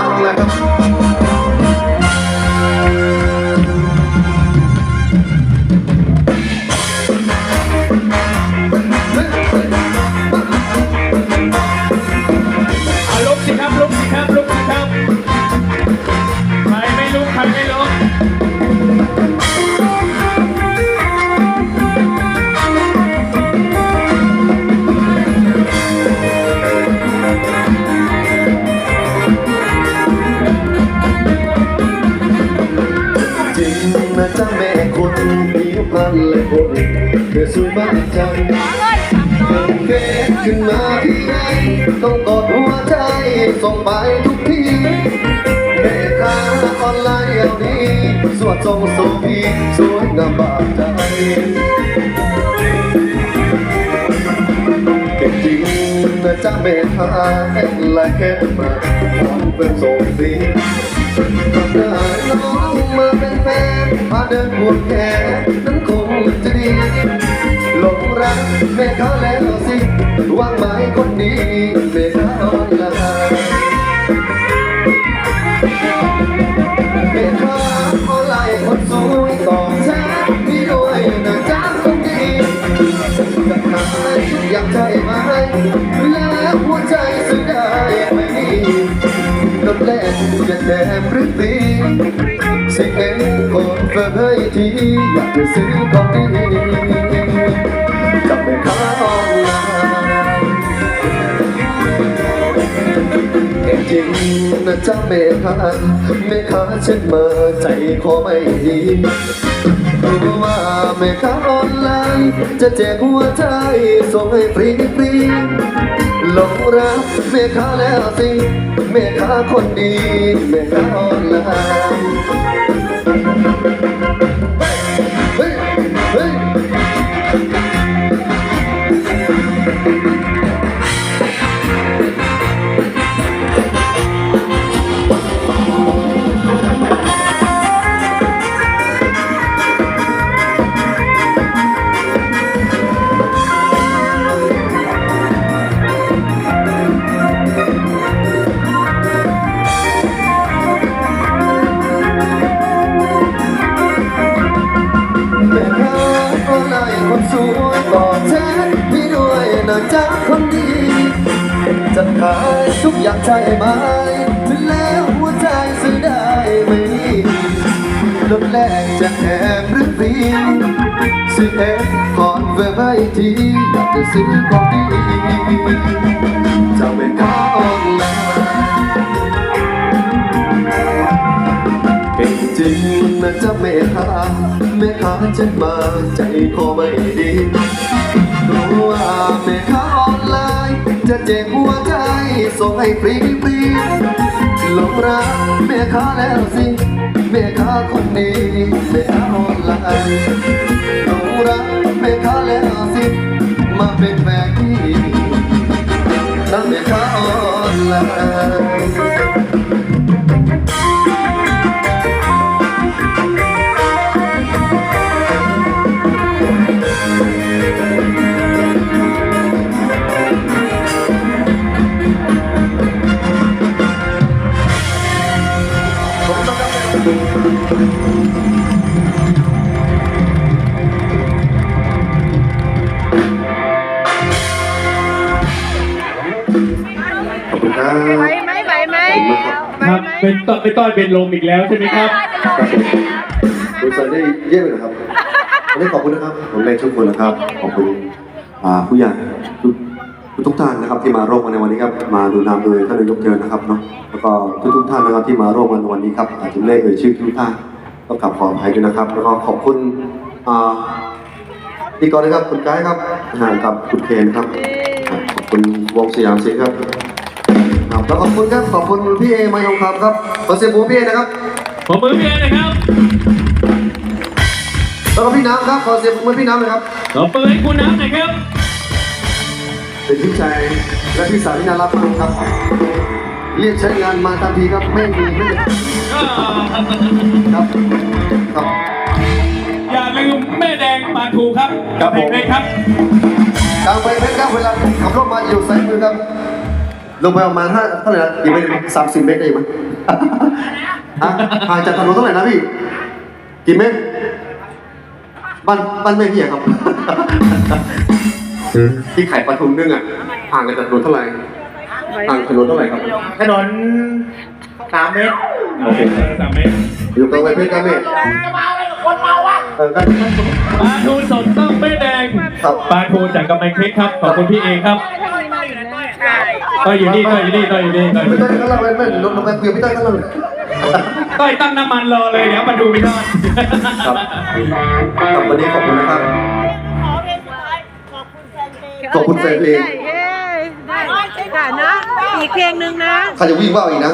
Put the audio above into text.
า ผิวพรรณและคนเธอสวยมากจังเฟซขึ้นมาที่ไหนต้องกอดหัวใจส่งไปทุกทีแม่ค้าออนไลน์อย่างนี้สวดทรงโซพีสวยงามบาดใจเก่งจริงนะจ๊ะเมธาแห่งไลน์แค่มาพร้อมเป็นส่งสีทำได้น้องมาเป็นแฟนพาเดินบนแขน มฆาแล้วสิวางไม้คนดีเมฆาออนไลน์เมฆาออนไลน์คนสวยตอบแชทพี่ด้วยนะจ๊ะคนดีจะหาอยากใจมาให้แล้วหัวใจเสียดายไม่มีน้ำแรกอย่าแดมหรือตีสิ่งเองก่อนเฟอร์ทีอยากจะซื้อของดี นะจ๊ะแม่ค้าแม่ค้าฉันมาใจคอไม่ดีรู้ว่าแม่ค้าออนไลน์จะแจกหัวใจส่งให้ฟรีฟรีหลงรักแม่ค้าแล้วสิแม่ค้าคนดีแม่ค้าออนไลน์เฮ้ยเฮ้ย จ๊ะคนดี จะขายทุกอย่างใช่ไหมถึงแล้วหัวใจซื้อได้ไหมลดแรกจะแถมหรือฟรีซื้อเองก่อนเวลาอีกทีอยากจะซื้อของดีจะไม่ค้าออนลน์เก่งจริงนะจะแม่ค้าแม่ค้าฉันมาใจคอไม่ดีรู้ว่าแม่ค้าออน น์จะแจกหัวใจส่งให้ฟรีฟรีหลงรักแม่ค้าแล้วสิแม่ค้าคนนี้แม่ค้าออนไลน์หลงรักแม่ค้าแล้วสิมาเป็นแฟนที่นั่นแม่ค้าออนไลน์ ขอบคุณครับไหวไหมไหวไหมไหวครับไหมเป็นต้นเป็นต้อนเป็นลมอีกแล้วใช่ไหมครับคุณสันได้เยี่ยมเลยนะครับวันนี้ขอบคุณนะครับผมเล่นทุกคนนะครับ ขอบคุณอ่าผู้ใหญ่ทุก ทุกท่านนะครับที่มาร่วมกันในวันนี้ครับมาดูนามโดยท่านนายกเจอนะครับเนาะแล้วก็ทุกทุกๆท่านนะครับที่มาร่วมกันในวันนี้ครับอาจจะไม่ได้เอ่ยชื่อทุกท่านต้องกลับขออภัยด้วยนะครับ แล้วก็ขอบคุณอ่าพี่กรณ์นะครับคุณไกด์ครับหานกับคุณเคนครับขอบคุณวงสยามสิงห์ครับครับแล้วขอบคุณครับขอบคุณพี่เอมายงคำครับขอเสียงปรบมือพี่เอนะครับขอมือเพียงนะครับแล้วก็พี่น้ำครับขอเสียงปรบมือพี่น้ำเลยครับขอปืนให้คุณน้ำหน่อยครับ เป็นพี่ชายและพี่สาวที่น่ารักมากครับ เรียกใช้งานมาทันทีครับไม่มีไม่มีครับครับ อย่าลืมแม่แดงปลาทูครับครับผม เพลงครับกลางไปเพชรครับเวลาขับรถมาอยู่ซ้ายมือครับ ลงไปประมาณห้าเท่าไหร่นะกี่เมตรสามสิบเมตรได้ไหมฮะห่างจากถนนเท่าไหร่นะพี่ กี่เมตรบ้านบ้านแม่พี่อะครับ ที่ขายปลาทูนึ่งอะห่างกันจากถนนเท่าไหร่ห่างถนนเท่าไหร่ครับถนนสามเมตรโอเคสามเมตรอยู่กลางไวเพชรกันเมตรเออกันปลาทูสดต้องไม่แดงครับปลาทูจากกำแพงเพชรครับขอบคุณพี่เอครับใช่ต้อยอยู่นี่ต้อยอยู่นี่ต้อยอยู่นี่ต้อยอยู่ไม่นี่ได้ข้างล่างไม่ไม่รถน้ำมันเพื่อนไม่ได้ข้างล่างต้อยตั้งน้ำมันรอเลยเดี๋ยวมาดูพี่ต้อยครับครับวันนี้ขอบคุณนะครับ ขอบคุณแฟนเพลงได้เย้ได้ได้นะ อีกเพลงหนึ่งนะใครจะวิ่งว่าวอีกนะ